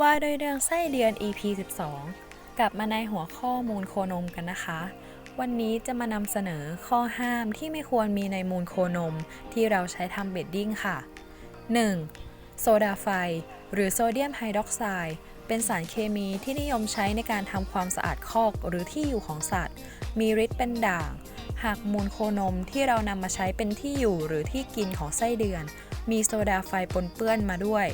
ว่าด้วยเรื่องไส้เดือน EP 12 กลับมาในหัวข้อมูลโคนมกันนะคะ วันนี้จะมานำเสนอข้อห้ามที่ไม่ควรมีในมูลโคนมที่เราใช้ทำเบดดิ้งค่ะ 1. โซดาไฟ หรือโซเดียมไฮดรอกไซด์เป็นสารเคมีที่นิยมใช้ในการทำความสะอาดคอกหรือที่อยู่ของสัตว์ มีฤทธิ์เป็นด่าง หากมูลโคนมที่เรานำมาใช้เป็นที่อยู่หรือที่กินของไส้เดือน มีโซดาไฟปนเปื้อนมาด้วย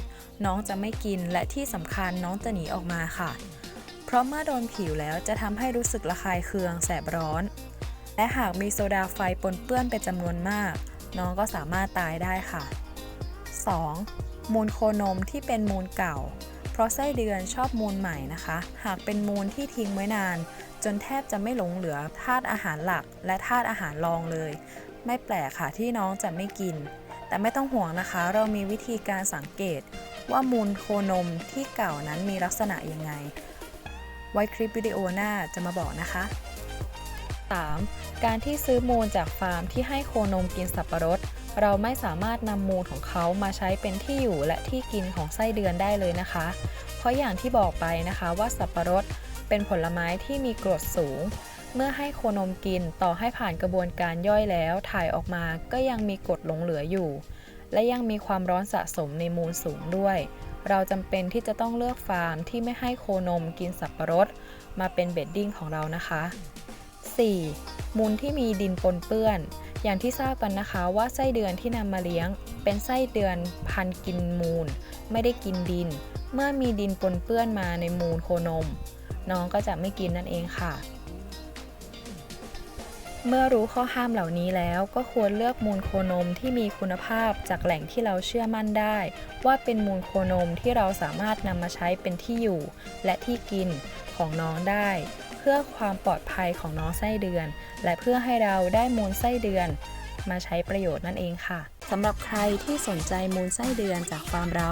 น้องจะไม่กินและที่สำคัญน้องจะหนีออกมาค่ะ เพราะเมื่อโดนผิวแล้วจะทำให้รู้สึกระคายเคืองแสบร้อน และหากมีโซดาไฟปนเปื้อนเป็นจำนวนมาก น้องก็สามารถตายได้ค่ะ 2. มูลโคนมที่เป็นมูลเก่า เพราะไส้เดือนชอบมูลใหม่นะคะ หากเป็นมูลที่ทิ้งไว้นาน จนแทบจะไม่หลงเหลือธาตุอาหารหลัก และธาตุอาหารรองเลย ไม่แปลกค่ะที่น้องจะไม่กิน แต่ไม่ต้องห่วงนะคะ เรามีวิธีการสังเกต ว่ามูลโคนมที่เก่านั้นมีลักษณะยังไง ไว้คลิปวิดีโอหน้าจะมาบอกนะคะ 3. การที่ซื้อมูลจากฟาร์มที่ให้โคนมกินสับปะรด เราไม่สามารถนำมูลของเขามาใช้เป็นที่อยู่และที่กินของไส้เดือนได้เลยนะคะ เพราะอย่างที่บอกไปนะคะว่าสับปะรดเป็นผลไม้ที่มีกรดสูง เมื่อให้โคนมกินต่อให้ผ่านกระบวนการย่อยแล้วถ่ายออกมาก็ยังมีกรดหลงเหลืออยู่ และยังมีความร้อนสะสมในมูลสูงด้วย เราจำเป็นที่จะต้องเลือกฟาร์มที่ไม่ให้โคนมกินสับปะรด มาเป็นเบดดิ้งของเรานะคะ 4. มูลที่มีดินปนเปื้อน อย่างที่ทราบกันนะคะว่าไส้เดือนที่นำมาเลี้ยง เป็นไส้เดือนพันกินมูล ไม่ได้กินดิน เมื่อมีดินปนเปื้อนมาในมูลโคนม น้องก็จะไม่กินนั่นเองค่ะ เมื่อรู้ข้อห้ามเหล่านี้แล้วก็ควรเลือกมูลโคนมที่มีคุณภาพจากแหล่งที่เราเชื่อมั่นได้ ว่าเป็นมูลโคนมที่เราสามารถนำมาใช้เป็นที่อยู่ และที่กินของน้องได้ เพื่อความปลอดภัยของน้องไส้เดือน และเพื่อให้เราได้มูลไส้เดือน มาใช้ประโยชน์นั่นเองค่ะสำหรับใครที่สนใจมูลไส้เดือนจากฟาร์มเรา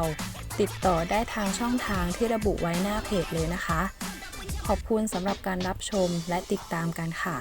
ติดต่อได้ทางช่องทางที่ระบุไว้หน้าเพจเลยนะคะ ขอบคุณสำหรับการรับชมและติดตามกันค่ะ